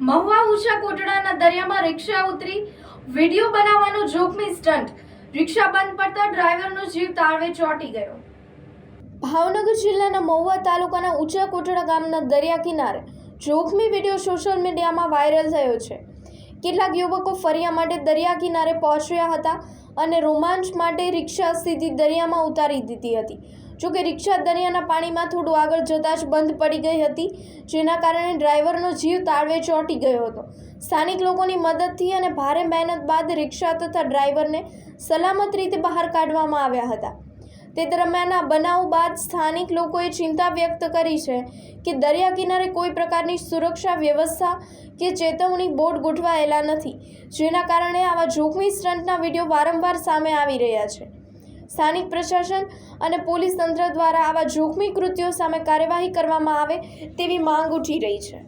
મહુવા ઉષા કોટડાના દરિયામાં રિક્ષા ઉતરી, વીડિયો બનાવવાનો જોખમી સ્ટન્ટ રિક્ષા બંધ પડતા ડ્રાઈવરનો જીવ તાળવે ચોંટી ગયો. ભાવનગર જિલ્લાના મહુવા તાલુકાના ઊંચા કોટડા ગામના દરિયા કિનારે જોખમી વીડિયો સોશિયલ મીડિયામાં વાયરલ થયો છે. કેટલાક યુવકો ફરિયા માટે દરિયા કિનારે પહોંચ્યા હતા અને રોમાંચ માટે રિક્ષા સીધી દરિયામાં ઉતારી દીધી હતી. જોકે રિક્ષા દરિયાના પાણીમાં થોડું આગળ જતાં જ બંધ પડી ગઈ હતી, જેના કારણે ડ્રાઈવરનો જીવ તાળવે ચોંટી ગયો હતો. સ્થાનિક લોકોની મદદથી અને ભારે મહેનત બાદ રિક્ષા તથા ડ્રાઈવરને સલામત રીતે બહાર કાઢવામાં આવ્યા હતા. તે દરમિયાન આ બનાવ બાદ સ્થાનિક લોકોએ ચિંતા વ્યક્ત કરી છે કે દરિયા કિનારે કોઈ પ્રકારની સુરક્ષા વ્યવસ્થા કે ચેતવણી બોર્ડ ગોઠવાયેલા નથી, જેના કારણે આવા જોખમી સ્ટન્ટના વીડિયો વારંવાર સામે આવી રહ્યા છે. સ્થાનિક પ્રશાસન અને પોલીસ તંત્ર દ્વારા આવા જોખમી કૃત્યો સામે કાર્યવાહી કરવામાં આવે તેવી માંગ ઉઠી રહી છે.